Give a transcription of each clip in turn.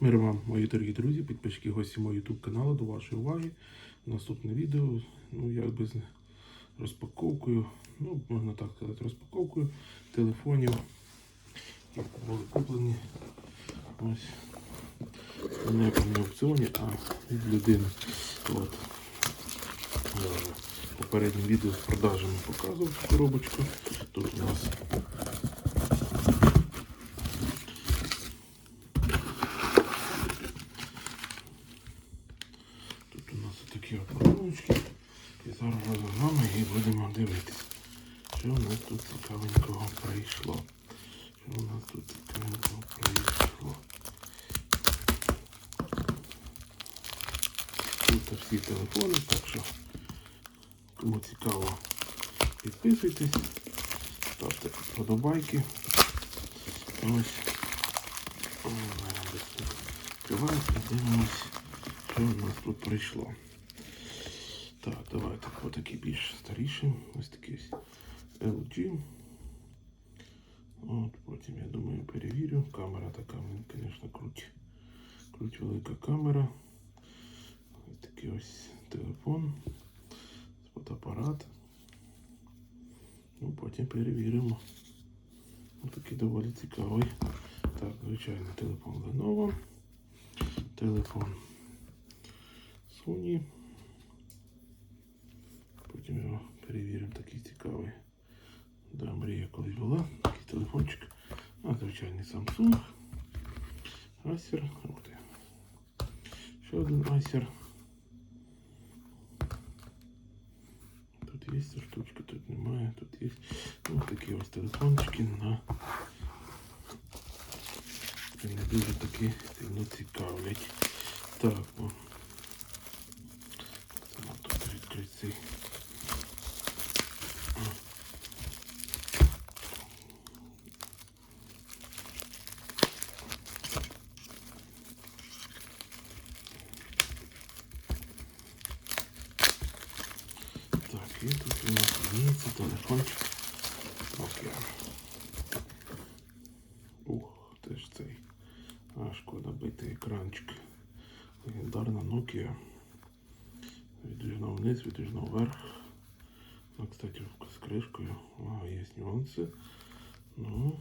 Мир вам, мої дорогі друзі, підписчики, гості мого YouTube каналу, до вашої уваги. Наступне відео, ну якби з розпаковкою, ну можна так сказати, розпаковкою телефонів, які були куплені. Ось. Не на аукціоні, а від людини. От. Я в попередньому відео з продажами показував коробочку. Тут у нас Тут у нас такі подарунки. І зараз разом з вами і будемо дивитися, що у нас тут цікавенького прийшло. Що у нас тут цікавенького прийшло. Тут всі телефони, так що кому цікаво, підписуйтесь, ставте вподобайки. Ось. О, зараз десь відкривається, дивимось, що у нас тут прийшло. Так, давайте по такі більш старіші. Ось такі ось LG. От, потім, я думаю, перевірю. Камера така, він, звісно, круть. Круть велика камера. Ось такий ось телефон. Фотоапарат. Ну, потім перевіримо. Ось такий доволі цікавий. Так, звичайно, телефон Lenovo. Телефон Sony. Потім його перевіримо такий цікавий. Да, мрія колись була. Такий телефончик. А, звичайний Samsung. Acer. Ух ти. Ще один Acer. Тут є ця штучка, тут немає, тут є. Ну, такі ось телефончики на не дуже такі сильно цікавлять. Так, нам тут відкрити. Так, і тут у нас имеется телефончик Nokia. Ух, теж цей. А, шкода битий екранчик. Легендарна Nokia. Відріжно вниз, відріжно вверх. Ну, кстати, з кришкою. Ага, є нюанси. Ну.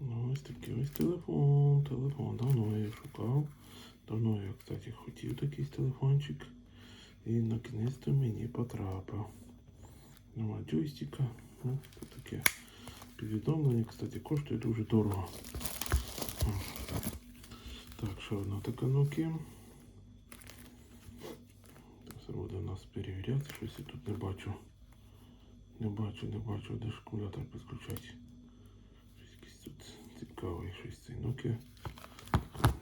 Ну, ось такий ось телефон. Телефон. Давно я шукав. Давно я, кстати, хотів такий телефончик. І на кінець мені потрапив. Нема джойстика. Ну, таке повідомлення, кстати, коштує дуже дорого. Так, ще одна така Nokia. Це буде у нас перевіряти, щось я тут не бачу. Не бачу, не бачу, де ж акумулятор підключати. Щось якийсь тут цікавий, щось цей Nokia.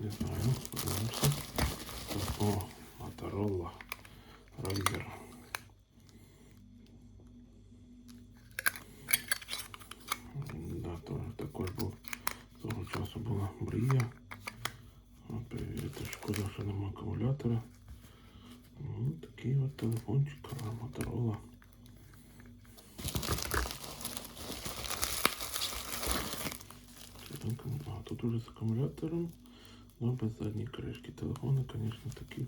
Не знаю, подивимося. О, Motorola Riser. Да, то, також був того часу була мрія. От, перевірити, шкода, що нема акумулятора. Ну, такий от телефончик Motorola. А, тут уже з акумулятором, но без задньої кришки. Телефони, звісно, такі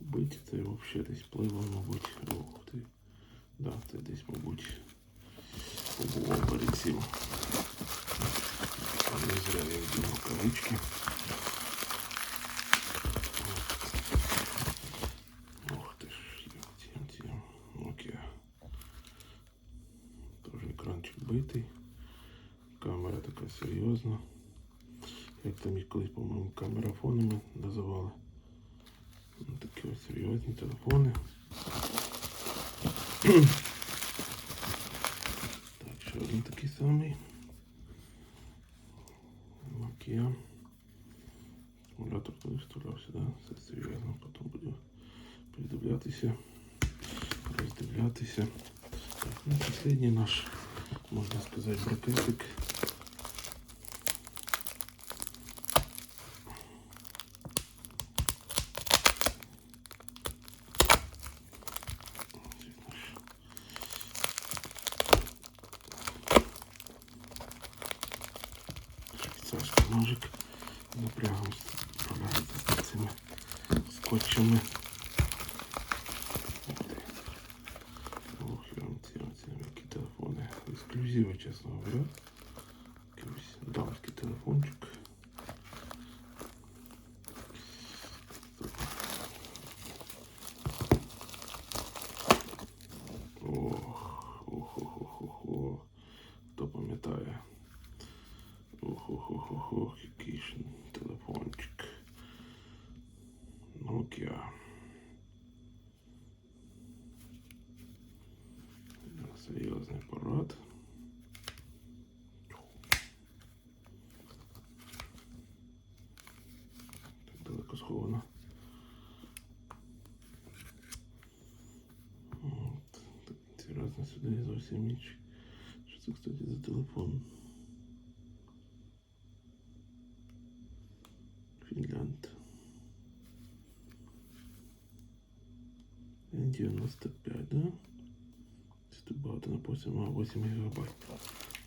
биті. Це взагалі десь пливо, мабуть. Ох ти. Да, це десь, мабуть, побував перед цим. Не зря я вдягнув кавички. Ох ти ж, ємці, ємці. Nokia. Тоже екранчик битий. Камера така серйозна. Як там їх колись, по-моєму, камерафонами називали. Ну, такі ось серйозні телефони. так, ще один такий самий. Nokia. Акумулятор туди вставлявся, да? Все серйозно, потім буду придивлятися, роздивлятися. Так, ну, последний наш, можна сказати, бракетик. Сашка ножик напрягом справляється з цими скотчами. Ексклюзиви, чесно говоря. Якийсь телефончик. сюди зовсім ніч. Що це, кстати, за телефон? Фінлянд. N95, да? Це тут багато написано, а 8 гігабайт.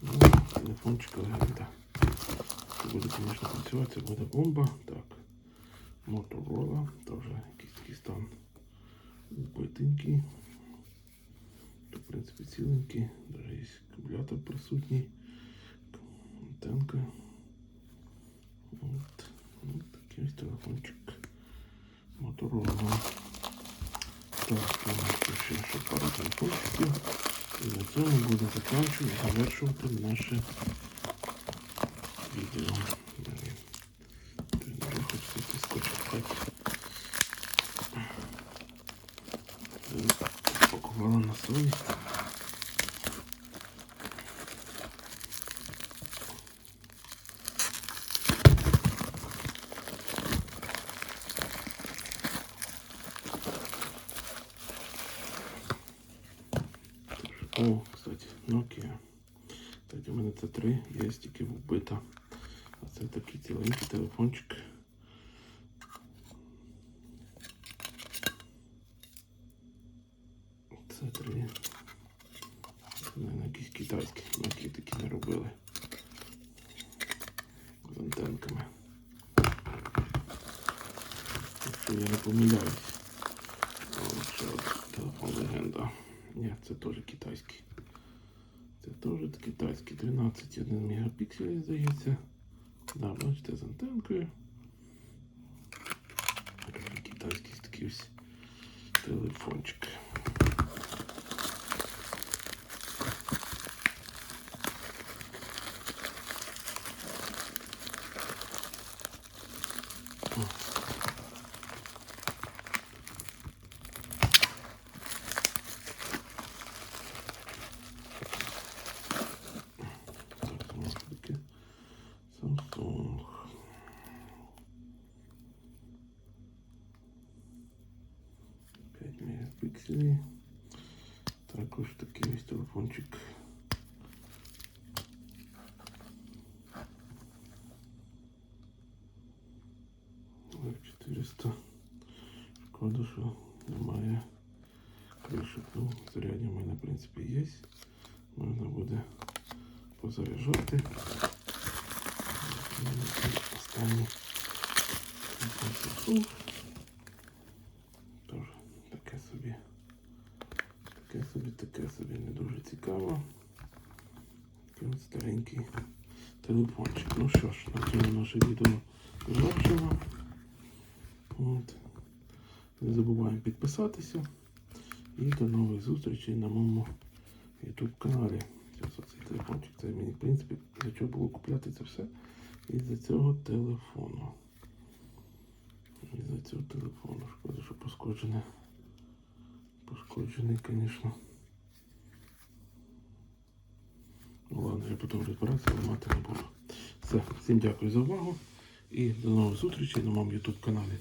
Ну, телефончик легенда. Це буде, звісно, працювати, це буде бомба. Так. Motorola, теж якийсь такий стан битенький. Ціленький, даже є присутній, антенка. От. От такий ось телефончик Motorola. Так, ще, ще пару телефончиків. І на цьому буду закінчувати, завершувати наше відео. Блін. Дуже хочеться скочити. Пакувала на совість. О, кстати, Nokia. Кстати, у мене це три, тільки вбита. А це такий ціленький телефончик. Це три. Це, наверное, якісь китайські, Nokia такі не робили. З антенками. Якщо я не помиляюсь. Телефон легенда. Ні, це теж китайський. Це теж китайський 13,1 мегапіксель, здається. Да, бачите, з антенкою. Китайський такий ось телефончик. Так, у нас таке Samsung. П'ять мегапікселів. Також такий ось телефончик. Ой, 400. Шкода, що немає кришок. Ну, зарядні в мене, в принципі, є. Можна буде позаряджати. Ну, Останній Тож таке собі. Таке собі, таке собі не дуже цікаво. Такий старенький телефончик. Ну що ж, на цьому наше відео завершимо. Не забуваємо підписатися. І до нових зустрічей на моєму YouTube каналі. Зараз оцей телефончик. Це мені, в принципі, для чого було купляти це все. Із-за цього телефону. Із-за цього телефону. Шкода, що пошкоджене. Пошкоджений, звісно. Ну ладно, я потім розбиратися, ламати не буду. Все, всім дякую за увагу і до нових зустрічей на моєму YouTube каналі.